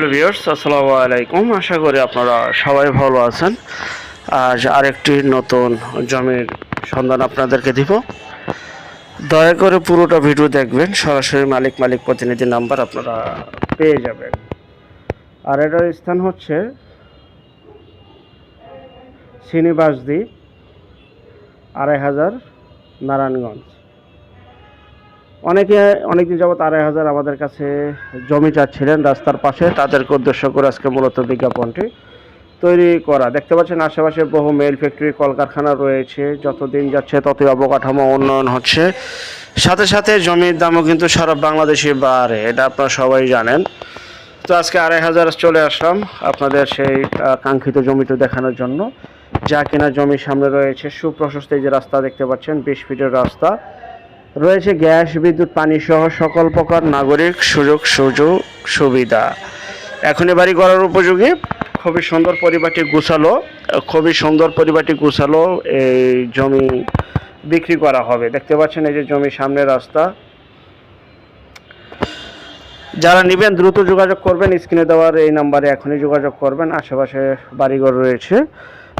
Hello viewers, আসসালামু আলাইকুম। আশা করি আপনারা সবাই ভালো আছেন। আজ আরেকটি নতুন জমির সন্ধান আপনাদেরকে দিব। দয়া করে পুরোটা ভিডিও দেখবেন, সরাসরি মালিক মালিক প্রতিনিধি নাম্বার আপনারা পেয়ে যাবেন। আর এটার স্থান হচ্ছে সিনিবাসদি আড়াই হাজার নারায়ণগঞ্জ। অনেকে অনেকদিন যাবত আড়াই হাজার আমাদের কাছে জমি চাচ্ছিলেন রাস্তার পাশে, তাদেরকে উদ্দেশ্য করে আজকে মূলত বিজ্ঞাপনটি তৈরি করা। দেখতে পাচ্ছেন আশেপাশে বহু মেল ফ্যাক্টরি কলকারখানা রয়েছে যত দিন যাচ্ছে ততই অবকাঠামো উন্নয়ন হচ্ছে। সাথে সাথে জমির দামও কিন্তু সারা বাংলাদেশে বাড়ে এটা আপনারা সবাই জানেন। তো আজকে আড়াই হাজার চলে আসলাম আপনাদের সেই কাঙ্ক্ষিত জমিটা দেখানোর জন্য। যা কিনা জমির সামনে রয়েছে, সুপ্রশস্ত এই যে রাস্তা দেখতে পাচ্ছেন, বিশ ফিটের রাস্তা। রয়েছে গ্যাস, বিদ্যুৎ, পানি সহ সকল প্রকার নাগরিক সুযোগ সুযোগ, সুবিধা। এখনই বাড়ি করার উপযোগী। খুবই সুন্দর পরিবারটি গুছালো। খুবই সুন্দর পরিবারটি গুছালো। এই জমি বিক্রি করা হবে। দেখতে পাচ্ছেন এই যে জমির সামনে রাস্তা। যারা নেবেন, দ্রুত যোগাযোগ করবেন। স্ক্রিনে দেওয়ার এই নাম্বারে এখনই যোগাযোগ করবেন। আশেপাশে বাড়িঘর রয়েছে।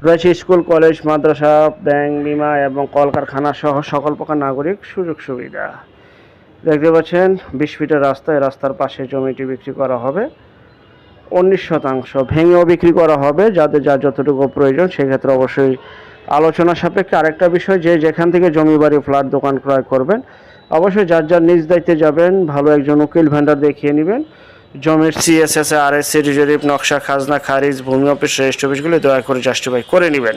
রয়েছে স্কুল, কলেজ, মাদ্রাসা, ব্যাংক, বিমা এবং কলকারখানা সহ সকল প্রকার নাগরিক সুযোগ সুবিধা। দেখতে পাচ্ছেন, বিশ ফিটের রাস্তা এই রাস্তার পাশে জমিটি বিক্রি করা হবে। উনিশ শতাংশ ভেঙেও বিক্রি করা হবে, যাদের যার যতটুকু প্রয়োজন সেক্ষেত্রে অবশ্যই আলোচনা সাপেক্ষে আরেকটা বিষয় যে যেখান থেকে জমি বাড়ি, ফ্ল্যাট, দোকান ক্রয় করবেন, অবশ্যই যার যার নিজ দায়িত্বে যাবেন, ভালো একজন উকিল ভেন্ডার দেখিয়ে নেবেন। জমির CSS R S C reserve, নকশা, খাজনা, খারিজ, ভূমি অফিস, রেজিস্ট্রি অফিসগুলি দয়া করে জাস্টিফাই করে নেবেন।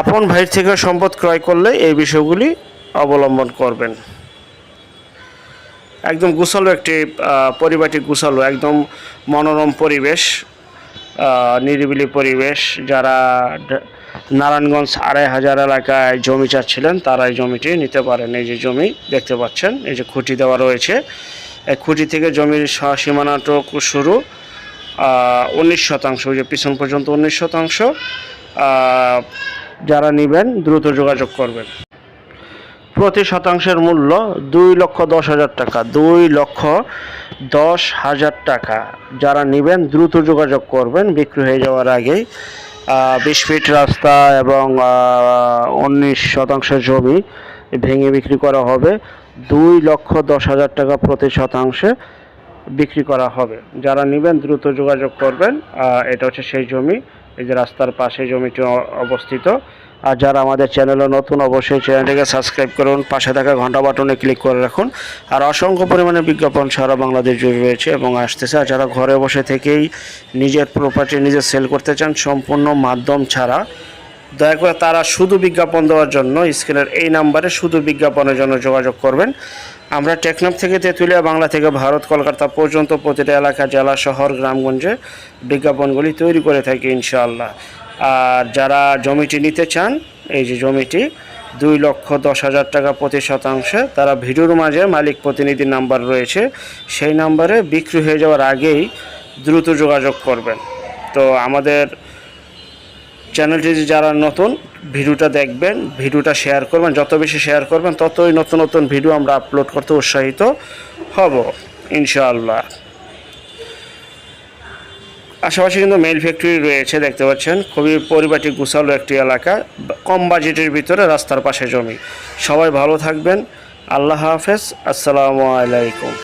আপন ভাইয়ের থেকে সম্পদ ক্রয় করলে এই বিষয়গুলি অবলম্বন করবেন। একদম গুছালো একটি পরিবারটি গুছালো, একদম মনোরম পরিবেশ নিরিবিলি পরিবেশ। যারা নারায়ণগঞ্জ আড়াই হাজার এলাকায় জমি চাচ্ছিলেন তারা এই জমিটি নিতে পারেন। এই যে জমি দেখতে পাচ্ছেন, এই যে খুঁটি দেওয়া রয়েছে। খুঁটি থেকে জমির সীমানাটুকু শুরু উনিশ শতাংশ, ওই যে পিছন পর্যন্ত উনিশ শতাংশ যারা নেবেন দ্রুত যোগাযোগ করবেন। প্রতি শতাংশের মূল্য দুই লক্ষ দশ হাজার টাকা, দুই লক্ষ দশ হাজার টাকা। যারা নেবেন দ্রুত যোগাযোগ করবেন, বিক্রি হয়ে যাওয়ার আগেই বিশ ফিট রাস্তা এবং উনিশ শতাংশ জমি ভেঙে বিক্রি করা হবে। দুই লক্ষ দশ হাজার টাকা প্রতি শতাংশে বিক্রি করা হবে। যারা নেবেন, দ্রুত যোগাযোগ করবেন। এটা হচ্ছে সেই জমি। এই যে রাস্তার পাশে জমিটি অবস্থিত। আর যারা আমাদের চ্যানেলে নতুন, অবশ্যই চ্যানেলটিকে সাবস্ক্রাইব করুন। পাশে থাকা ঘণ্টা বাটনে ক্লিক করে রাখুন। আর অসংখ্য পরিমাণে বিজ্ঞাপন সারা বাংলাদেশ জুড়ে রয়েছে এবং আসতেছে। আর যারা ঘরে বসে থেকেই নিজের প্রপার্টি নিজে সেল করতে চান, সম্পূর্ণ মাধ্যম ছাড়া দয়া করে তারা শুধু বিজ্ঞাপন দেওয়ার জন্য, স্ক্রিনের এই নাম্বারে শুধু বিজ্ঞাপনের জন্য যোগাযোগ করবেন। আমরা টেকনাফ থেকে তেঁতুলিয়া, বাংলা থেকে ভারত, কলকাতা পর্যন্ত প্রতিটা এলাকা, জেলা, শহর, গ্রামগঞ্জে বিজ্ঞাপনগুলি তৈরি করে থাকি ইনশাআল্লাহ। আর যারা জমিটি নিতে চান, এই যে জমিটি, দুই লক্ষ দশ হাজার টাকা প্রতি শতাংশে, তারা ভিডিওর মাঝে মালিক প্রতিনিধি নাম্বার রয়েছে। সেই নাম্বারে বিক্রি হয়ে যাওয়ার আগেই দ্রুত যোগাযোগ করবেন। তো আমাদের চ্যানেলটি যারা নতুন, ভিডিওটা দেখবেন, ভিডিওটা শেয়ার করবেন। যত বেশি শেয়ার করবেন, ততই নতুন নতুন ভিডিও আমরা আপলোড করতে উৎসাহিত হব, ইনশাআল্লাহ। আশেপাশে কিন্তু মেল ফ্যাক্টরি রয়েছে, দেখতে পাচ্ছেন। খুবই পরিপাটি, গুছালো একটি এলাকা। কম বাজেটের ভিতরে রাস্তার পাশে জমি। সবাই ভালো থাকবেন। আল্লাহ হাফেজ। আসসালামু আলাইকুম।